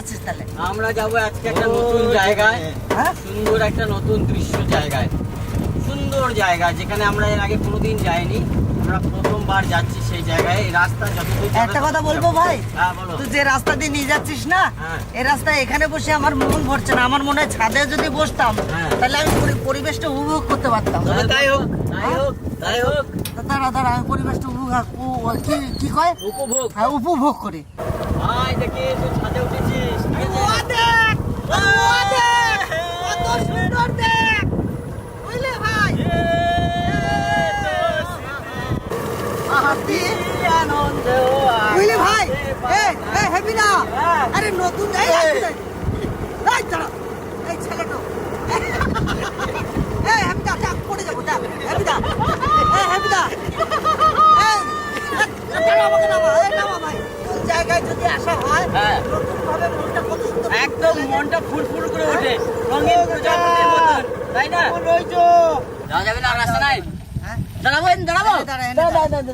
যাচ্ছিস তাহলে? আমরা যাব আজকে একটা নতুন জায়গায়। হ্যাঁ? সুন্দর একটা নতুন দৃশ্য জায়গায়। সুন্দর জায়গা যেখানে আমরা এর আগে কোনোদিন যাইনি। আমরা প্রথমবার যাচ্ছি সেই জায়গায়। এই রাস্তা যতদূর একটা কথা বলব ভাই? হ্যাঁ বলো। তুই যে রাস্তা দিয়ে নিয়ে যাচ্ছিস না হ্যাঁ। এই রাস্তায় এখানে বসে আমার মন ভরছে না। আমার মনে হয় ছাদে যদি বসতাম হ্যাঁ। তাহলে আমি পরি- পরিবেশটা উপভোগ করতে পারতাম। তবে তাই হোক তাই হোক তাই হোক। দাঁড়া দাঁড়া আমি পরিবেশটা উপভোগ উ- কি কি কয়? উপভোগ। হ্যাঁ উপভোগ করি। ভাই দেখি তুই ছাদে উঠেছিস? কত সুন্দর দেখ বুঝলে ভাই আহাতি আনন্দ বুঝলি ভাই। এ হেবি না। হ্যাঁ। আরে নতুন এই দাঁড়া এই ছেলেটা এই হেবিদা চাপ পড়ে যাব চাপ হেবিদা এই হেবিদা এই এই, দাঁড়া আমাকে নামা এই নামা ভাই কোন জায়গায় যদি আসা হয় হ্যাঁ। নতুন ভাবে মনটা কত সুন্দর একদম মনটা ফুরফুর করে ওঠে রঙিন প্রজাপতির মতন তাই না রইছো যাওয়া যাবে না রাস্তা নাই হ্যাঁ দাঁড়াবো দাঁড়াবো দাঁড়া, এনে দাঁড়া, দাঁড়া। দাঁড়া, দাঁড়া, দাঁড়া।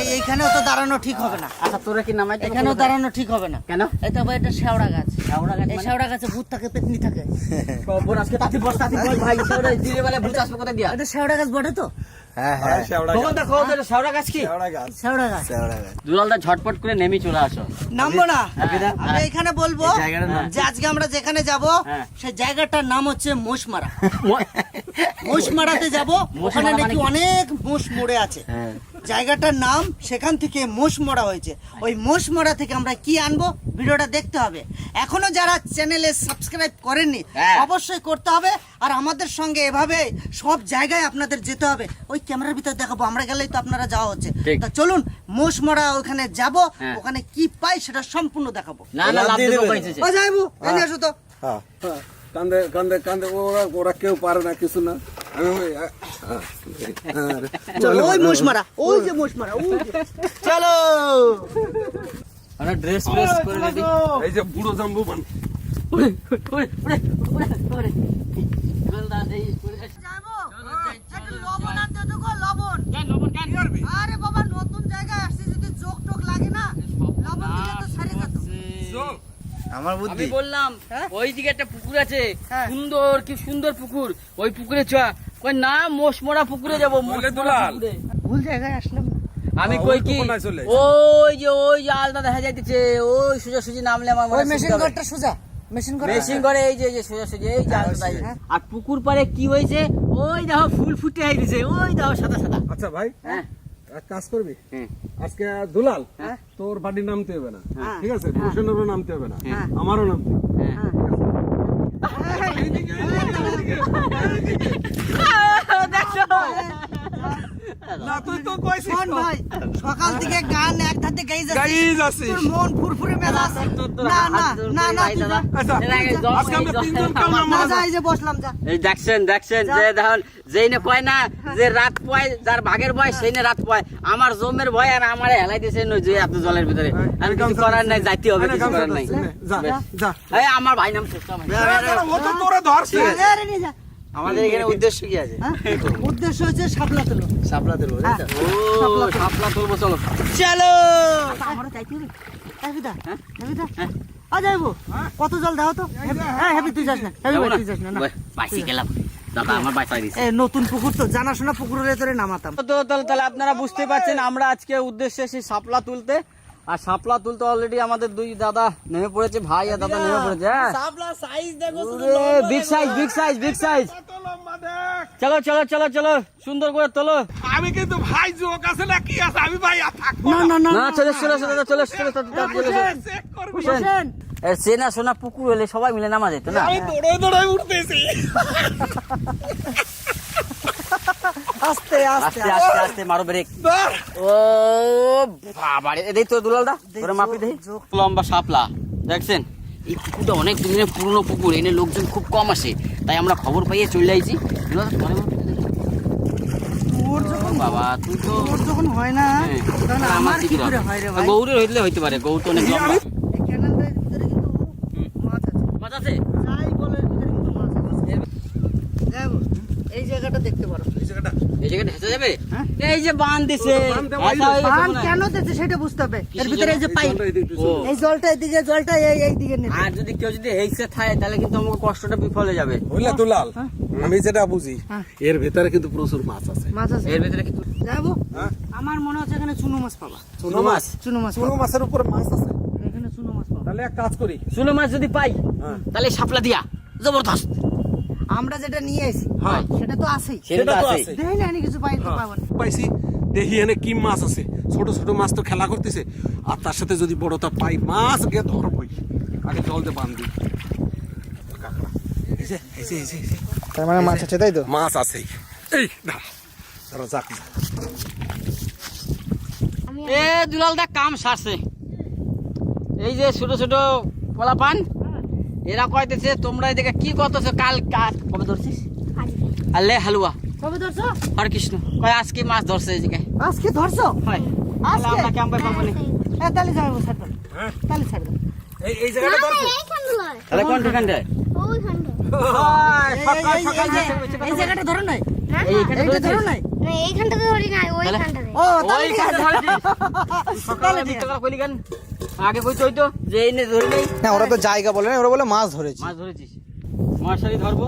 এই এইখানেও তো দাঁড়ানো ঠিক হবে না। আচ্ছা তোরা কি নামাইতে এখানেও দাঁড়ানো ঠিক হবে না। কেন? এই ভাই এটা শেওড়া গাছ। শেওড়া গাছ এই মানে? শেওড়া গাছে ভূত থাকে পেতনি থাকে। বোন আজকে তাতে বস তাতে বস ভাই শেওড়া দিলে বেলা ভূত আসবে কোথা দিয়া? এটা শেওড়া গাছ বটে তো? হ্যাঁ হ্যাঁ। ভগবান দেখো তোর শেওড়া গাছ কি? শেওড়া গাছ। শেওড়া গাছ। শেওড়া গাছ। দুলালদা ঝটপট করে নেমে চলে আসো। নামবো না। হ্যাঁ। আমি এখানে বলব যে আজকে আমরা যেখানে যাব হ্যাঁ। সেই জায়গাটার নাম হচ্ছে মোষমারা। মোষমারাতে যাব। ওখানে মানে নাকি অনেক মোষ মরে আছে। হ্যাঁ। জায়গাটার নাম সেখান থেকে মোষ মরা হয়েছে। ওই মোষ মরা থেকে আমরা কি আনব? ভিডিওটা দেখতে হবে। এখনও যারা চ্যানেলে সাবস্ক্রাইব করেননি হ্যাঁ। অবশ্যই করতে হবে। আর আমাদের সঙ্গে এভাবে সব জায়গায় আপনাদের যেতে হবে। ওই ক্যামেরার ভিতরে দেখাবো আমরা গেলেই তো আপনারা যাওয়া হচ্ছে। তা চলুন মোষ মরা ওখানে যাব হ্যাঁ। ওখানে কি পাই সেটা সম্পূর্ণ দেখাবো। না না লাভ দেবো ও যাইবু এনে আসো তো। হ্যাঁ। কান্দে কান্দে কান্দে ওরা ওরা কেউ পারে না কিছু না। আমি ওই, চলো ওই মোষ মারা ওই যে মোষ মারা ওই চলো। আমরা ড্রেস ফ্রেস করে রেডি। এই যে বুড়ো জাম্বু মান ওরে ওরে ওরে ওরে ওরে। যাব। লবণ আনতে তো গো লবণ। কেন লবণ কেন? আরে বাবা নতুন জায়গায় আসছে যদি চোখ টোক লাগে না লবণ দিলে তো সারে যেত আমার আমি বললাম হ্যাঁ? ওই দিকে একটা পুকুর আছে। হ্যাঁ। সুন্দর কি সুন্দর পুকুর। ওই পুকুরে চ। কই না মোষমরা পুকুরে যাব মোষমরা দুলাল। ভুল জায়গায় আসলাম আমি কই কি। ওই যে ওই যে আলদা দেখা যাইতেছে। ওই সোজা সুজি নামলে আমার ওই মেশিন ঘরটা সোজা মেশিন ঘর মেশিন করে এই যে এই যে সোজা সুজি এই যে। হ্যাঁ। আর পুকুর পাড়ে কি হয়েছে? ওই দেখো ফুল ফুটে আইছে ওই দেখো সাদা সাদা। আচ্ছা ভাই। হ্যাঁ। এক কাজ করবি? আজকে দুলাল হ্যাঁ। তোর বাড়ির নামতে হবে না। হ্যাঁ। ঠিক আছে? ভূষণেরও নামতে হবে না। হ্যাঁ। আমারও নামতে হবে। হ্যাঁ। না তুই তো কইছিস ভাই সকাল থেকে গান এক ধাতে গাই যাচ্ছিস। তোর মন ফুরফুরে মেজাজ। তোর- তোর না না না না ভাই তুই দাদা। যা। আচ্ছা এর আগে জল- আজকে আমরা তিনজন কেউ না না। এই যে বসলাম যা। এই দেখছেন দেখছেন যে। দেখুন যেই না কয় না যে রাত পয় যার ভাগের ভয় সেই না রাত পয়। আমার জমের ভয় আর আমার হেলাই দিয়েছে নই যে এত জলের ভিতরে। আমি কিছু করার নাই যাইতে হবে কিছু করার নাই। যা যা। এই আমার ভাই নাম। ও তো তোরা ধরছে। যা। আমাদের এখানে উদ্দেশ্য কি আছে? হ্যাঁ? উদ্দেশ্য হচ্ছে সাপলা তুলো। সাপলা দেবো তাই তো? ও সাপলা তুলবো চলো। চলো! যাইতে হবে হেবিদা হেবিদা আ যাইবো। কত জল দাও তো? হ্যাঁ হেবি তুই যাস না। ভাই, তুই যাস না না। বাই, বাইসে গেলাম। নতুন পুকুর তো জানাশোনা পুকুরের ভেতরে নামাতাম। তো তাহলে তাহলে আপনারা বুঝতে পারছেন আমরা আজকে উদ্দেশ্যে এসেছি সাপলা তুলতে। আর সাপলা তুলতে অলরেডি আমাদের দুই দাদা নেমে পড়েছে ভাই আর দাদা নেমে পড়েছে হ্যাঁ? সাপলা সাইজ দেখো big size big size big size. চলো চলো চলো চলো সুন্দর করে তোলো। আমি কিন্তু ভাই যোগ আছে না কি আছে? আমি ভাই না না না না চলে চলে চলে চলে চলে চলে চেনা সোনা পুকুর হলে সবাই মিলে নামা যেত না? আমি দৌড়ে দৌড়ে উঠতেছি। আস্তে আস্তে আস্তে আস্তে মারো ব্রেক ও বাবা রে দেই তো দুলাল দা তোরা মাপি দেই। লম্বা শাপলা দেখছেন? এই পুকুরটা অনেক দিনের পুরনো পুকুর এনে লোকজন খুব কম আসে। তাই আমরা খবর পাইয়ে চলে আইছি। বাবা তুই তো যখন হয় না আমার কি করে হয় রে ভাই? গৌরের হইলে হইতে পারে গৌর তো অনেক লম্বা। মাছ আছে মাছ আছে যাই বলে এর ভিতরে কিন্তু মাছ আছে যাইবো এই জায়গাটা দেখতে পারো। এই জায়গাটা? এই জায়গাটা হেসে যাবে? হ্যাঁ। এই যে বান দিছে। ও, বাঁধ দেওয়া হেসা হয়ে গেছে বান কেন দিচ্ছে সেটা বুঝতে হবে। এর কিসের ভিতরে এই যে পাইপ। জলটা এদিকে একটু ও। এই জলটা এদিকে জলটা এই এই দিকে নেবে। আর যদি কেউ যদি হেসে থাকে তাহলে কিন্তু আমাকে কষ্টটা বিফলে যাবে। বুঝলে দুলাল আমি যেটা বুঝি হ্যাঁ। এর ভিতরে কিন্তু প্রচুর মাছ আছে। মাছ আছে। এর ভিতরে কিন্তু যাব হ্যাঁ? আমার মনে হচ্ছে এখানে চুনো মাছ পাবা। চুনো মাছ? চুনো মাছ? চুনো মাছের উপরে মাছ আছে। এখানে চুনো মাছ পাবা। তাহলে এক কাজ করি। চুনো মাছ যদি পাই হ্যাঁ। তাহলে শাপলা দিয়া। জবরদস্ত। আমরা যেটা নিয়ে এসেছি হ্যাঁ। সেটা তো আছেই। সেটা তো আছে আছে। দেখি না আমি কিছু পাই হ্যাঁ, পাবো পাইছি। দেখি এনে কি মাছ আছে। ছোট ছোট মাছ তো খেলা করতেছে। আর তার সাথে যদি বড়টা পাই মাছ গিয়ে ধরবই আগে জল দিয়ে বান্ধি। তার মানে মাছ আছে তাই তো? মাছ আছেই। এই দাঁড়া দাঁড়া যাক। এ দুলাল দা কাম সারছে। এই যে ছোট ছোট পোলাপান এরা কইতেছে তোমরা এদিকে কি করতেছো? কাল কাল কবে ধরছিস? আল্লে হালুয়া। কবে ধরছো? হরে কৃষ্ণ কয় আজকে মাছ ধরছে জায়গায় আজকে ধরছো? হয়। আজকে? আমরা কেমন পাবো না তাহলে যাব ছাড়বে? তাহলে এই এই জায়গাটা ধরছে? তাহলে কোন ঠিকানটায় সকাল সকাল এই জায়গাটা ধরো নাই। এইখানে ধরো নাই। এইখানটাতে ধরি নাই ওইখানটাতে ও তাহলে ঠিক আছে। সকালে মিথ্যা কইলি কেন? আগে কইতে হইতো যে এই নে ধরে নেই না ওরা তো জায়গা বলে না ওরা বলে মাছ ধরেছি। মাছ ধরেছিস। মশারি ধরবো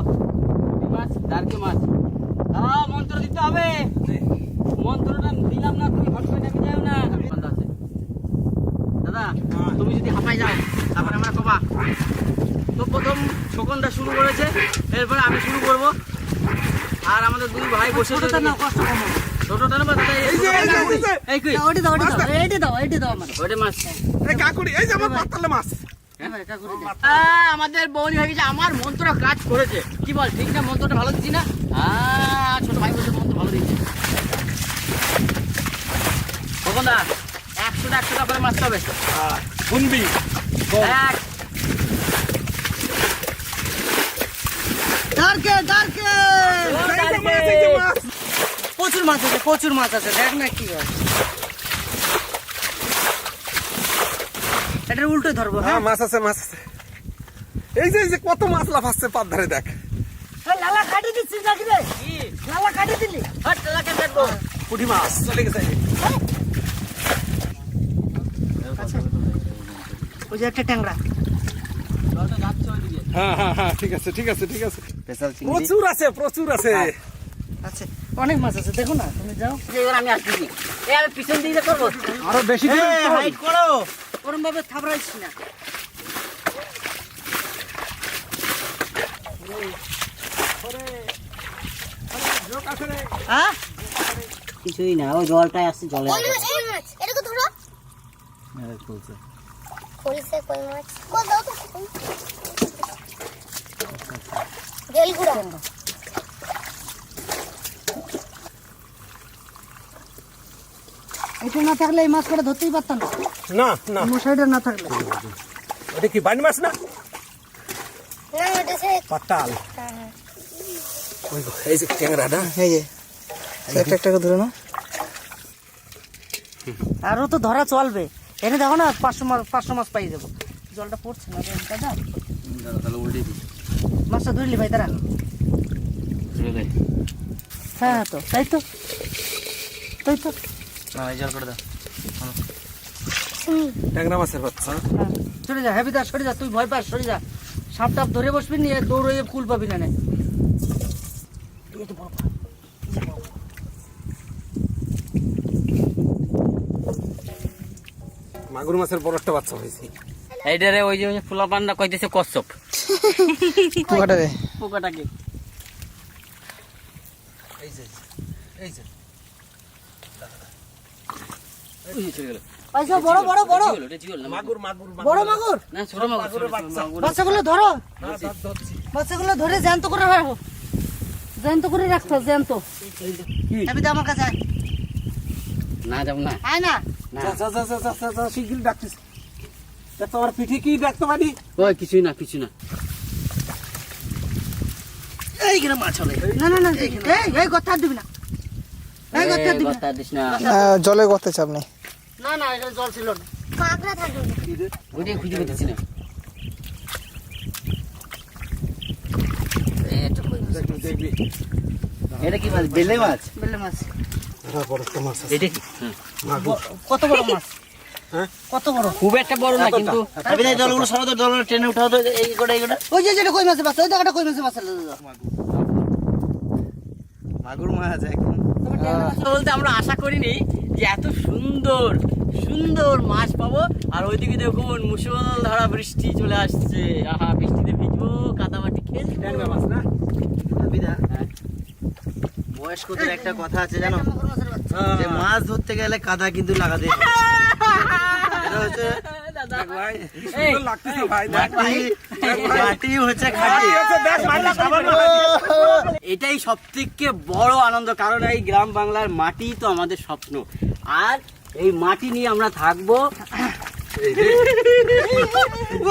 মাছ দাঁড়কে মাছ। দাঁড়াও মন্ত্র দিতে হবে। মন্ত্রটা দিলাম না তুমি হট করে যাও না। দাদা তুমি যদি হাঁপাই যাও তারপরে আমরা কবা তো প্রথম শকুনটা শুরু করেছে এরপরে আমি শুরু করব। আর আমাদের দুই ভাই বসে ছোটটা নাও, কষ্ট কম ছোটটা দাদা এই যে, এই যে, এই। এই দাও, দাও, দাও, এইটা দাও, এইটা দাও আমার। ওটা মাছ। কাকুরি এই যে আমার পাতালে মাছ। এবার কাকুরে দাও। আহ, আমাদের বৌনি হয়ে গেছে আমার মন্ত্র কাজ করেছে। কি বল ঠিক না? মন্ত্রটা ভালো দিচ্ছি না? ছোট ভাই বলছে মন্ত্র ভালো দিচ্ছে। একশোটা একশোটা করে মারতে হবে শুনবি এক। প্রচুর মাছ আছে প্রচুর মাছ আছে দেখ না কি হয়। এটা উল্টো ধরবো হ্যাঁ হ্যাঁ? মাছ আছে মাছ আছে। এই যে এই যে কত মাছ লাফাচ্ছে পাত ধারে দেখ। এই লালা কাটি দিচ্ছিস নাকি রে লালা কাটি দিলি। হট লাগাকে দেখব পুঁটি মাছ চলে গেছে। ওই যে একটা ট্যাংরা। জলটা যাচ্ছে ওইদিকে। হ্যাঁ হ্যাঁ হ্যাঁ ঠিক আছে ঠিক আছে ঠিক আছে। প্রচুর আছে প্রচুর আছে। আছে অনেক মাছ আছে দেখো না তুমি যাও। এবার আমি এই পিছন দিকে করব আরও বেশি হাইট করো। ওরম ভাবে থাবড়াইছ না। হ্যাঁ কিছুই না ওই জলটাই আসছে জলে এটাকে ধরো চলছে। কই মাছ? কই দাও তো। গেলগুড়া এটা না থাকলে এই মাছ করে ধরতেই পারতাম না। না না। মশাইটা না থাকলে। এটা কি বানি মাছ না? না ওটা সে পাটাল হ্যাঁ হ্যাঁ। ওই এই যে ট্যাংরা না এই যে। একটা একটা করে ধরে না আরও তো ধরা চলবে। এনে দেখো না পাঁচশো মাছ পাঁচশো মাছ পাই যাব। জলটা পড়ছে না দাদা তাহলে উল্টে দিই মাছটা ধরলি ভাই তারা হ্যাঁ হ্যাঁ তো তাই তো। তাই তো। না এই জল করে দাও। ট্যাংরা মাছের বাচ্চা। হ্যাঁ। সরে যা হ্যাপি দা সরে যা তুই ভয় পাস সরে যা। সাপ টাপ ধরে বসবি নিয়ে দৌড়ে কুল পাবি না নে। এই তো বড় মাগুর মাছের বড় একটা বাচ্চা হয়েছে। এইটারে ওই যে ওই ফুলা পান্ডা কইতেছে কচ্ছপ। পোকাটারে পোকাটাকে এই যে এই যে ওই যে চলে গেল। আচ্ছা বড় না, মাগুর মাগুর বড় মাগুর? না, ছোট মাগুর। বাচ্চাগুলো ধরো। হ্যাঁ, বাচ্চাগুলো ধরে জ্যান্ত করে রাখো। জ্যান্ত করে রাখতো জ্যান্ত। হ্যাপি দা আমার কাছে না যাব না। আয় না। না। যা যা যা যা যা যা যা শিগগিরি ডাকতিস তা তোমার পিঠে কি ডাকতে পারি ওই কিছুই না কিছু না। এইখানে মাছ হবে। না না না এই এই কথা দিবি না। জলে করতে চাপ নেই। না না এখানে জল ছিল না। কাঁকড়া থাকবে। ওইটাই খুঁজে পেতেছি না। এই একটা কই মাছ। দেখবি দেখবি। এটা কি মাছ? বেলে মাছ? বেলে মাছ। বড় একটা মাছ আছে। এটা কি? মাগুর কত বড় মাছ? হ্যাঁ? কত বড়? খুব একটা বড় না কিন্তু আমি জলগুলো তো জলগুলো টেনে উঠাও তো এই গোটা এই গোটা। ওই যে যেটা কই মাছের বাচ্চা? ওই জায়গাটা কই মাছের বাচ্চা? মাগুর মাছ একদম। বলতে আমরা আশা করিনি যে এত সুন্দর সুন্দর মাছ পাবো। আর ওইদিকে দেখুন মুসল ধরা বৃষ্টি চলে আসছে। আহা বৃষ্টিতে ভিজবো কাদামাটি ট্যাংরা মাছ না? বয়স্কদের একটা কথা আছে জানো? হ্যাঁ। যে মাছ ধরতে গেলে কাদা কিন্তু লাগাতে হয়। এটা হচ্ছে ভাই লাগতেছে ভাই। এটাই সব থেকে বড় আনন্দ কারণ এই গ্রাম বাংলার মাটি তো আমাদের স্বপ্ন। আর এই মাটি নিয়ে আমরা থাকব।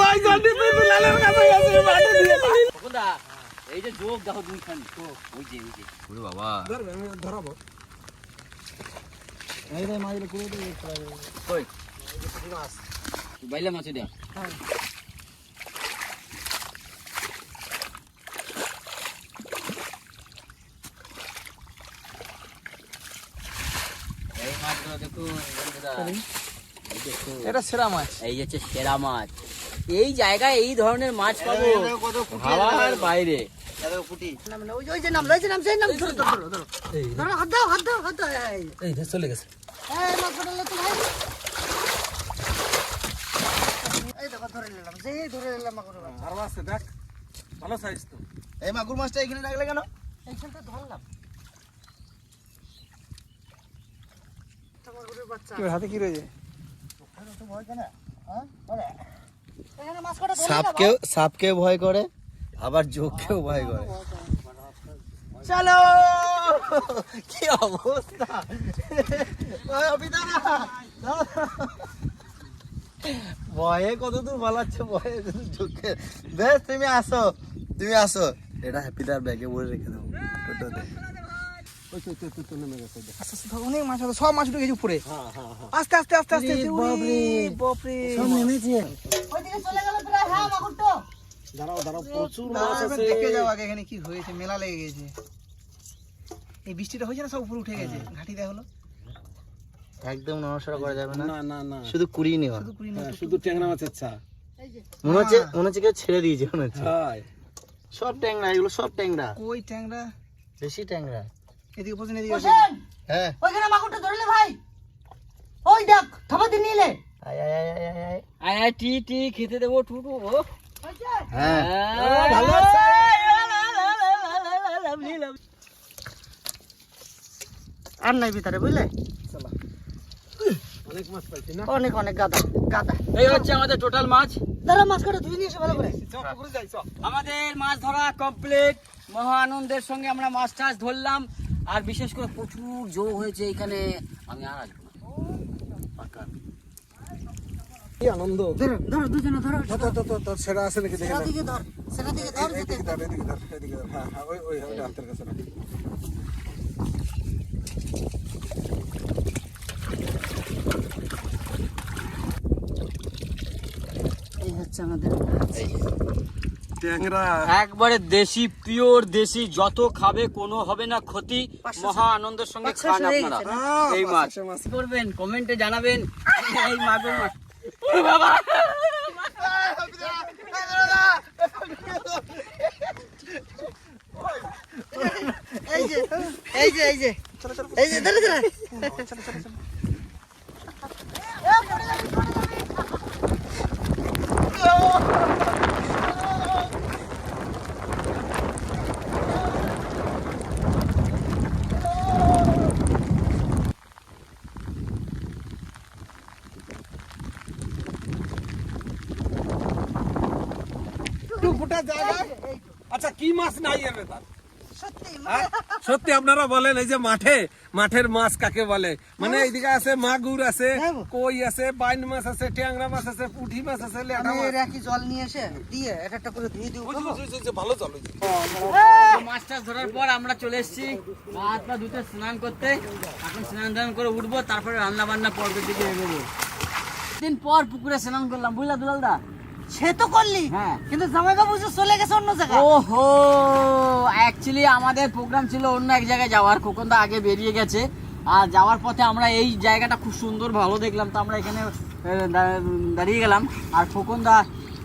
ওই জন্যে তুই বিলালের কাছে গেছিস মাটি দিয়ে। খোদা, এই যে যোগ দেখো দুইখানি। ওই যে ওই যে। ওরে বাবা। ধরবে আমি ধরাবো। কই? বাইলে মাছ এটা এই মাছগুলো দেখুন বন্ধুরা। এই দেখুন। এটা সেরা মাছ। এই হচ্ছে সেরা মাছ। এই জায়গায় এই ধরনের মাছ পাবো। হাওয়ার বাইরে। চলে গেছে। এই মাছ ধরলে তো ভাই। এই দেখো ধরে নিলাম সেই ধরে নিলাম মাগুর মাছ। দেখ। ভালো সাইজ এই মাগুর মাছটা এখানে রাখলে কেন? এইখানটা ধরলাম মাগুরের বাচ্চা কি ওর হাতে কি রয়েছে? সাপকেও সাপকেও ভয় করে আবার যোগকেও ভয় করে। চলো! কি অবস্থা? ভয়ে কত দূর বলাচ্ছে ভয়ে যোগকে বেশ তুমি আসো তুমি আসো। এটা হ্যাপিদার ব্যাগে ভরে রেখে দেবো টোটোতে অনেক মাছ আছে সব মাছ উঠে গেছে উপরে। হ্যাঁ হ্যাঁ হ্যাঁ। আস্তে আস্তে আস্তে আস্তে আস্তে বাপরে বাপরে। নেমেছে। ওইদিকে চলে গেল প্রায় হ্যাঁ মাগুর দাঁড়াও দাঁড়াও প্রচুর মাছ আছে। দেখে যাও আগে এখানে কি হয়েছে মেলা লেগে গেছে। এই বৃষ্টিটা হয়েছে না সব উপরে উঠে গেছে। ঘাটি দেয়া হলো একদম নড়াচড়া করা যাবে না। না না না। শুধু কুড়িয়ে নেওয়া। শুধু কুড়ি হ্যাঁ, শুধু ট্যাংরা মাছের চা। মনে হচ্ছে মনে হচ্ছে কেউ ছেড়ে দিয়েছে মনে হচ্ছে। সব ট্যাংরা এগুলো সব ট্যাংরা। কই ট্যাংরা? বেশি ট্যাংরা। এদিকে পছন্দ এদিকে। হোসেন হ্যাঁ। ওইখানে মাগুরটা ধরলে ভাই। ওই দেখ খাবার দিয়ে নিলে আয় আয় আয় আয় আয়, আয়। আয় টি টি খেতে দেবো টুটু ও। হ্যাঁ। ভালো আর নাই ভিতরে বুঝলে? অনেক মাছ পাইছি না। অনেক অনেক গাদা গাদা। এই হচ্ছে আমাদের টোটাল মাছ। দাঁড়া মাছ কাটা ধুয়ে নিয়ে এসে ভালো করে। চ যাই চ আমাদের মাছ ধরা কমপ্লিট মহা আনন্দের সঙ্গে আমরা মাছ টাছ ধরলাম। আর বিশেষ করে প্রচুর জো হয়েছে এখানে আমি আর আসব না। পাকা। কি আনন্দ। ধরো ধরো দুজনে ধরো তো তো তো তো তোর সেরা আছে নাকি দিকে ধর সেটা দিকে ধর এদিকে ধর এদিকে ধর এদিকে ধর। হ্যাঁ হ্যাঁ ওই ওই ওই হাতের কাছে রাখ। এই হচ্ছে আমাদের ট্যাংরা। একবারে দেশি পিওর দেশি যত খাবে কোনো হবে না ক্ষতি। মহা আনন্দের সঙ্গে খান আপনারা। এই মাছ। করবেন? কমেন্টে জানাবেন। এই মাগুর মাছ। ওরে বাবা! এই যে এই যে এই যে। এই যে ধরে ধরে। ফুটা জায়গা আচ্ছা কি মাছ নাই এর হ্যাঁ? সত্যি আপনারা বলেন এই যে মাঠে মাঠের মাছ কাকে বলে? মানে এইদিকে আছে মাগুর আছে কই আছে বাইন মাছ আছে ট্যাংরা মাছ আছে পুঁটি মাছ আছে লেটা মাছ। একই জল নিয়ে এসে দিয়ে এটা একটা করে বুঝলি, বুঝলি, ভালো জল হয়েছে মাছ টাছ ধরার পর আমরা চলে এসেছি হাত পা দুটো স্নান করতে। এখন স্নান টান করে উঠবো তারপরে রান্না বান্না পর্বের দিকে এগোবো। দিন পর পুকুরে স্নান করলাম বুঝলা দুলালদা? সে তো করলি। হ্যাঁ। কিন্তু জামাই বাবু যে চলে গেছে অন্য জায়গায়। ওহো অ্যাকচুয়ালি আমাদের প্রোগ্রাম ছিল অন্য এক জায়গায় যাওয়ার। খোকনদা আগে বেরিয়ে গেছে। আর যাওয়ার পথে আমরা এই জায়গাটা খুব সুন্দর ভালো দেখলাম। তো আমরা এখানে দাঁড়িয়ে গেলাম। আর খোকনদা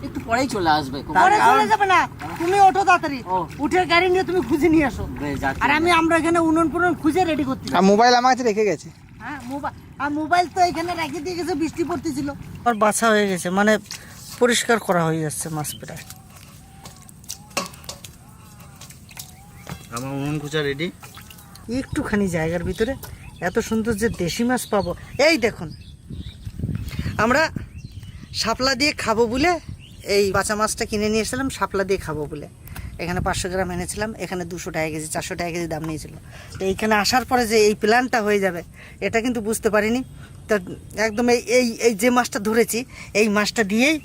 একটু পরেই চলে আসবে। পরে চলে যাবে না। তুমি ওঠো তাড়াতাড়ি। ও। উঠে গাড়ি নিয়ে তুমি খুঁজে নিয়ে আসো। আর আমি আমরা এখানে উনুন পুনন খুঁজে রেডি করতে আর মোবাইল আমার কাছে রেখে গেছে। হ্যাঁ মোবাইল আর মোবাইল তো এখানে রেখে দিয়ে গেছে বৃষ্টি পড়তেছিল। আর বাছা হয়ে গেছে। মানে পরিষ্কার করা হয়ে যাচ্ছে মাছ প্রায়। আমার উনুন কুচা রেডি একটুখানি জায়গার ভিতরে এত সুন্দর যে দেশি মাছ পাবো। এই দেখুন আমরা শাপলা দিয়ে খাব বলে এই বাঁচা মাছটা কিনে নিয়ে এসেছিলাম শাপলা দিয়ে খাব বলে। এখানে পাঁচশো গ্রাম এনেছিলাম এখানে দুশো টাকা কেজি চারশো টাকা কেজি দাম নিয়েছিল। তো এইখানে আসার পরে যে এই প্ল্যানটা হয়ে যাবে এটা কিন্তু বুঝতে পারিনি। তো একদম এই এই এই যে মাছটা ধরেছি এই মাছটা দিয়েই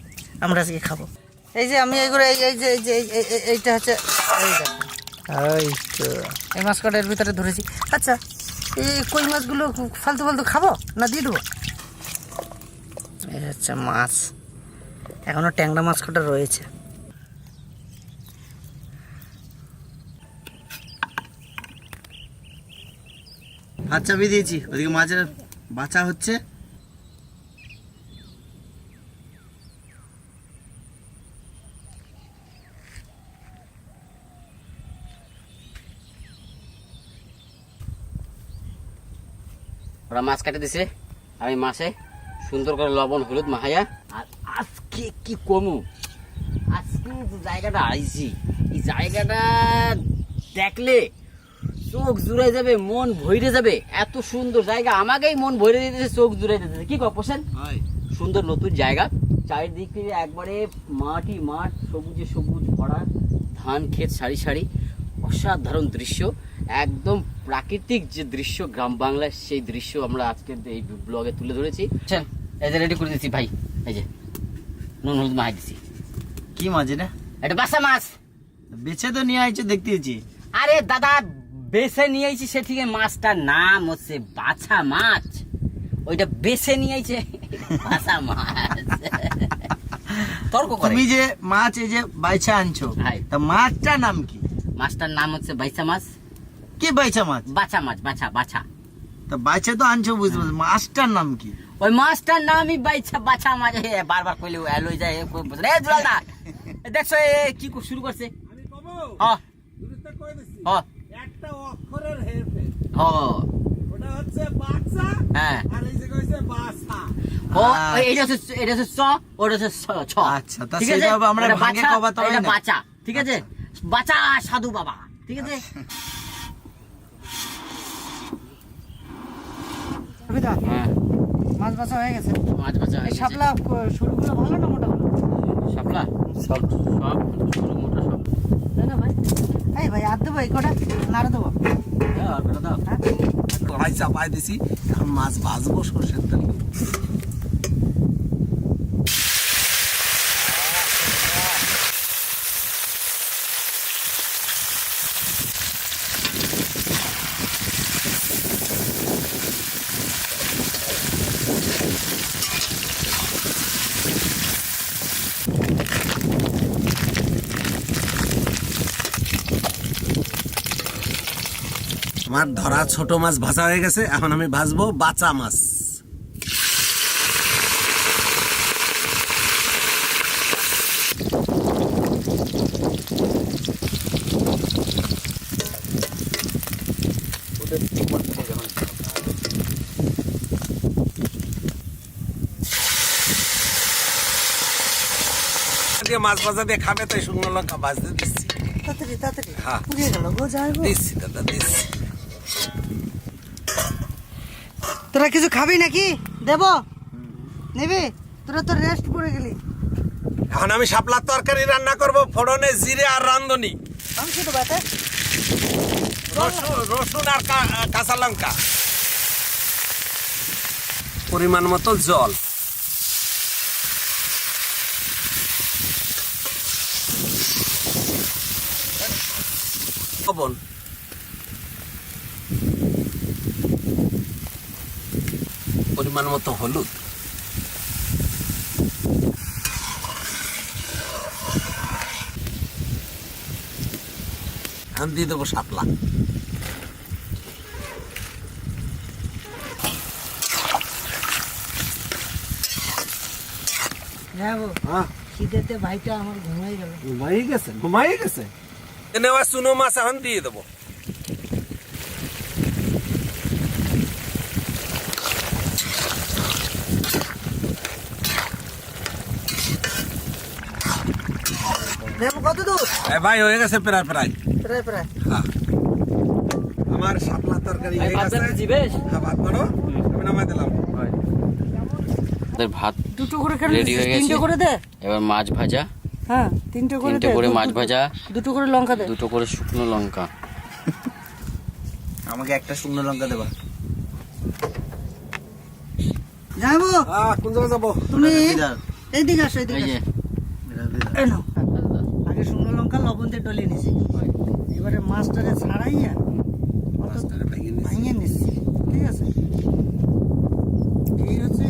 আমরা আজকে খাব। এই যে আমি এইগুলো এই এই যে এই যে এই- এই- এই- এইটা হচ্ছে এই দেখুন তো। এই ভিতরে ধরেছি। আচ্ছা এই কই মাছগুলো ফালতু ফালতু খাব না দিয়ে দেবো? এই হচ্ছে মাছ। এখনও ট্যাংরা মাছ কটা রয়েছে। ভাত চাপিয়ে দিয়েছি ওদিকে মাছের বাঁচা হচ্ছে। ওরা মাছ কাটে দিছে। আমি মাছে সুন্দর করে লবণ হলুদ মাহাইয়া আর আজকে কি কমু? আজকে যে জায়গাটা আইছি এই জায়গাটা দেখলে চোখ জুড়ে যাবে মন ভইরে যাবে। এত সুন্দর জায়গা আমাকেই মন ভরে দিতেছে চোখ জুড়ে দিতেছে কি কপোষণ সুন্দর নতুন জায়গা। চারিদিকে একবারে মাটি মাঠ সবুজে সবুজ ভরা ধান ক্ষেত সারি সারি অসাধারণ দৃশ্য। একদম প্রাকৃতিক যে দৃশ্য গ্রাম বাংলার সেই দৃশ্য আমরা আজকে এই ব্লগে তুলে ধরেছি। আচ্ছা, এই যে রেডি করে দিচ্ছি ভাই এই যে নুন হলুদ মাহাই দিছি। কি মাছ এটা? এটা বাসা মাছ। বেছে তো নিয়ে আইছো দেখতেছি আরে দাদা বেছে নিয়ে আইছি সে থেকে মাছটার নাম হচ্ছে বাছা মাছ। ওইটা বেছে নিয়ে আইছে বাছা মাছ। তর্ক করে। তুমি যে মাছ এই যে বাইছা আনছো। তা মাছটার নাম কি? মাছটার নাম হচ্ছে বাইসা মাছ। কি বাইছা মাছ? বাছা মাছ বাছা বাছা। তা বাইছা তো আনছো বুঝতে পারছি। মাছটার নাম কি? ওই মাছটার নামই বাইছা বাছা মাছ। হে বারবার কইলে যায় এ কই বুঝলে এ দুলাল দেখছ এ কি কো- শুরু করছে? হ্যাঁ হ্যাঁ একটা অক্ষরের হেরফের। হ্যাঁ ওটা হচ্ছে বাচ্চা হ্যাঁ। আর এই যে কইছে বাসা ও এটা হচ্ছে এটা হচ্ছে চ ওটা হচ্ছে ছ- ছ। আচ্ছা, তা ঠিক আমরা এটা বাছা, কবা তো না। বাচ্চা ঠিক আছে? বাচ্চা সাধু বাবা। ঠিক আছে? সুবিধা? হ্যাঁ। মাছ বাছা হয়ে গেছে। মাছ বাছা এই শাপলা সরুগুলো ভালো না মোটাগুলো? শাপলা? সব সব সরু মোটা সব। তাই না ভাই? এই ভাই আর দেবো এই কটা? নাড়া দেবো। দাও, আর কটা দাও। হ্যাঁ? কড়াই চাপাই দিছি এখন মাছ ভাজবো সর্ষের তেল। আমার ধরা ছোট মাছ ভাজা হয়ে গেছে এখন আমি ভাজবো বাচা মাছ। দিয়ে মাছ ভাজা দিয়ে খাবে তাই শুকনো লঙ্কা ভাজতে দিচ্ছি। তাড়াতাড়ি তাড়াতাড়ি। হ্যাঁ। পুড়িয়ে গেল গো যাই দিচ্ছি দাদা দিচ্ছি। তোরা কিছু খাবি নাকি? দেবো। নেবি? তোরা তো রেস্ট করে গেলি। এখন আমি শাপলার তরকারি রান্না করব ফোড়নে জিরে আর রান্ধনি রসুন আর কাঁচা লঙ্কা। পরিমাণ মতো জল। লবণ। পরিমাণ মতো হলুদ। আমি দিয়ে দেবো শাপলা। হ্যাঁ হ্যাঁ। ভাইটা আমার ঘুমাই গেল। ঘুমাই গেছে ঘুমাই গেছে। নেওয়া শুনো মাছ এখন দিয়ে দেবো। যাব কত দূর? এ ভাই হয়ে গেছে প্রায় প্রায়। প্রায় প্রায়। হ্যাঁ। আমার শাপলা তরকারি হয়ে গেছে। হ্যাঁ ভাত বাড়ো আমি নামাই দিলাম। ভাত দুটো করে কেন দিছিস? হয়ে গেছে। করে দে। এবার মাছ ভাজা। হ্যাঁ তিনটে করে তিনটে করে মাছ ভাজা। দুটো করে লঙ্কা দে। দুটো করে শুকনো লঙ্কা। আমাকে একটা শুকনো লঙ্কা দেবা। যাব? আহ কোন জায়গায় যাব? তুমি এইদিকে আসো এইদিকে এই যে। আসো। বিড়াল বিড়াল এই নাও। আগে শুকনো লঙ্কা লবণ দিয়ে ডলে নিছি এবারে মাছটারে ছাড়াইয়া নিছি। ভাঙিয়ে নিচ্ছি ঠিক আছে ঠিক আছে?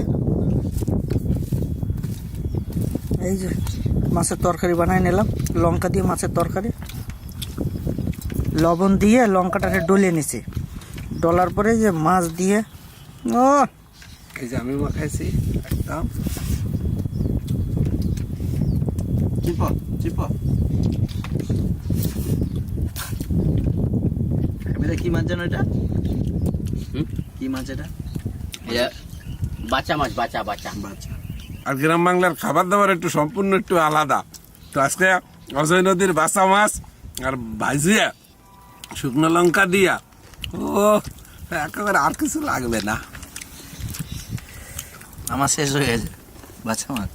এই যে মাছের তরকারি বানাই নিলাম। লঙ্কা দিয়ে মাছের তরকারি। লবণ দিয়ে লঙ্কাটাকে ডলে নিছি ডলার পরে যে মাছ দিয়ে ও! এই যে আমি মাখাইছি একদম। চিপ চিপ। এটা কি মাছ জানো এটা? হুম? কি মাছ এটা? এটা বাচ্চা মাছ বাচ্চা বাচ্চা বাচ্চা আর গ্রাম বাংলার খাবার দাবার একটু সম্পূর্ণ একটু আলাদা। তো আজকে অজয় নদীর বাসা মাছ আর ভাজিয়া শুকনো লঙ্কা দিয়া। ও একেবারে আর কিছু লাগবে না। আমার শেষ হয়ে গেছে বাচ্চা মাছ।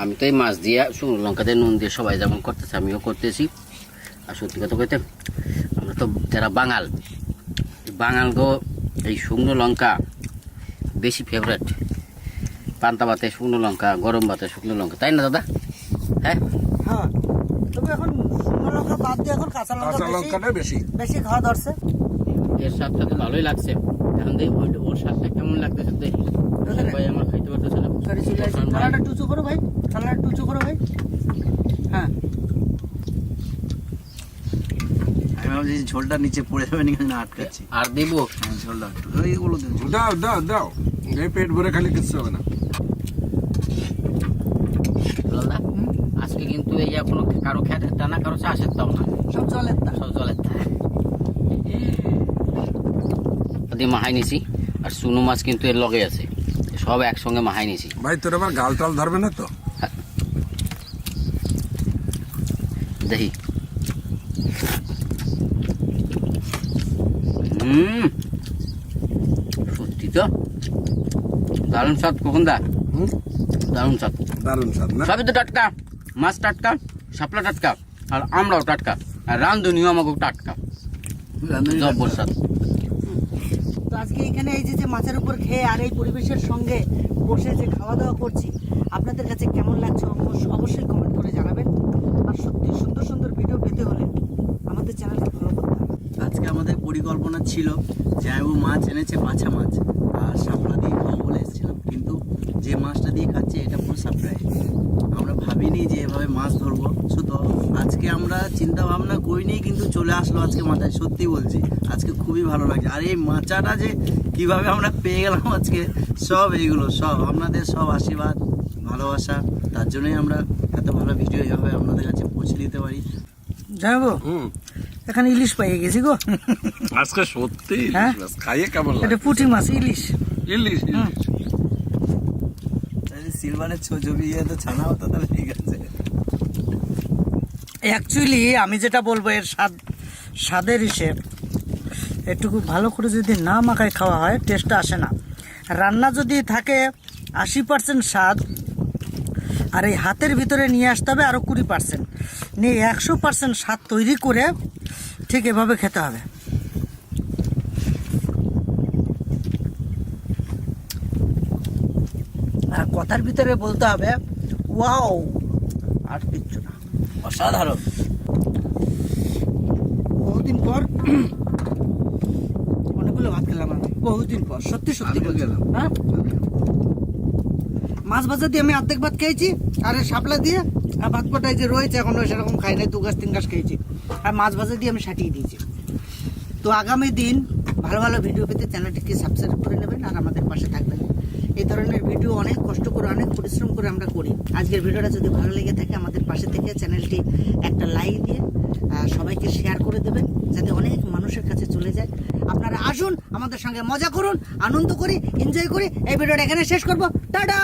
আমি তো এই মাছ দিয়ে শুকনো লঙ্কা দিয়ে নুন দিয়ে সবাই যেমন করতেছে আমিও করতেছি। আর সত্যি কথা কইতে আমরা তো যারা বাঙাল বাঙাল গো এই শুকনো লঙ্কা বেশি ফেভারেট পান্তা ভাতে শুকনো লঙ্কা গরম ভাতে শুকনো লঙ্কা তাই না দাদা? হ্যাঁ? হ্যাঁ তবে এখন শুকনো লঙ্কা বাদ দিয়ে এখন কাঁচা লঙ্কা কাঁচা বেশি লঙ্কাটা বেশি। বেশি খাওয়া ধরছে। এর স্বাদটা তো ভালোই লাগছে। এখন দেখি ওই- ওর স্বাদটা কেমন লাগতেছে দেখি। ভাই আমার খাইতে পারতেছে না। ভাই। থালাটা টুচু করো ভাই থালাটা টুচু করো ভাই। হ্যাঁ। ভাবছি ঝোলটা নিচে পড়ে যাবে না আটকাচ্ছি। আর দেবো? হ্যাঁ ঝোলটা এইগুলো দেবো দাও দাও দাও। এই পেট ভরে খালি কিছু হবে না। আজকে কিন্তু এই যে কোনো কারও খেতে টানা কারও চাষের তাও না সব জলের তা। সব জলের দিয়ে মাহাই নিছি আর সুনো মাছ কিন্তু এর লগে আছে। সব একসঙ্গে মাহাই নিছি। ভাই তোর আবার গাল টাল ধরবে না তো দেখি হুম। সত্যি তো? দারুণ স্বাদ কখন দা? হুম? দারুণ স্বাদ। দারুণ স্বাদ না? সবই তো টাটকা। মাছ টাটকা শাপলা টাটকা আর আমরাও টাটকা। আর রান্ধনিও আমাকে টাটকা। জব্বর স্বাদ। তো আজকে এখানে এই যে মাছের উপর খেয়ে আর এই পরিবেশের সঙ্গে বসে যে খাওয়া দাওয়া করছি আপনাদের কাছে কেমন লাগছে অবশ্য- অবশ্যই কমেন্ট করে জানাবেন। আর সত্যি সুন্দর সুন্দর ভিডিও পেতে হলে আমাদের চ্যানেলকে ফলো আজকে আমাদের পরিকল্পনা ছিল যে আমি মাছ এনেছে বাছা মাছ। আর শাপলা দিয়ে খাব বলে এসেছিলাম। কিন্তু যে মাছটা দিয়ে খাচ্ছে এটা পুরো সারপ্রাইজ আমরা ভাবিনি যে এভাবে মাছ ধরবো। শুধু আজকে আমরা চিন্তা ভাবনা করিনি কিন্তু চলে আসলো আজকে মাথায়। সত্যি বলছি আজকে খুবই ভালো লাগছে। আর এই মাচাটা যে কীভাবে আমরা পেয়ে গেলাম আজকে সব এইগুলো সব আপনাদের সব আশীর্বাদ ভালোবাসা। তার জন্যই আমরা এত ভালো ভিডিও এভাবে আপনাদের কাছে পৌঁছে দিতে পারি। জানাব হুম। এখানে ইলিশ পাইয়ে গেছি গো। আজকে সত্যি হ্যাঁ? খাইয়ে কেমন এটা পুঁটি মাছ ইলিশ। ইলিশ। সিলভারের ছবি ইয়ে তো ছানা হতো তাহলে ঠিক আছে। অ্যাকচুয়ালি আমি যেটা বলব এর স্বাদ স্বাদের হিসেব। একটুকু ভালো করে যদি না মাখায় খাওয়া হয় টেস্টটা আসে না। রান্না যদি থাকে আশি পার্সেন্ট স্বাদ। আর এই হাতের ভিতরে নিয়ে আসতে হবে আরও কুড়ি পার্সেন্ট নিয়ে একশো পার্সেন্ট স্বাদ তৈরি করে ঠিক এভাবে খেতে হবে। আর কথার ভিতরে বলতে হবে ওয়াও আর কিচ্ছু না। অসাধারণ। বহুদিন পর অনেকগুলো ভাত খেলাম আমি। বহুদিন পর সত্যি সত্যি। গেলাম। হ্যাঁ? মাছ ভাজা দিয়ে আমি অর্ধেক ভাত খেয়েছি আর শাপলা দিয়ে আর ভাত কটাই যে রয়েছে এখনও সেরকম খাই নাই দু গাছ তিন গাছ খেয়েছি। আর মাছ ভাজা দিয়ে আমি সাটিয়ে দিয়েছি। তো আগামী দিন ভালো ভালো ভিডিও পেতে চ্যানেলটিকে সাবস্ক্রাইব করে নেবেন আর আমাদের পাশে থাকবেন। এই ধরনের ভিডিও অনেক কষ্ট করে, অনেক পরিশ্রম করে আমরা করি। আজকের ভিডিওটা যদি ভালো লেগে থাকে, আমাদের পাশে থেকে চ্যানেলটি একটা লাইক দিয়ে সবাইকে শেয়ার করে দেবেন, যাতে অনেক মানুষের কাছে চলে যায়। আপনারা আসুন, আমাদের সঙ্গে মজা করুন, আনন্দ করি এনজয় করি। এই ভিডিওটা এখানে শেষ করব। টাটা!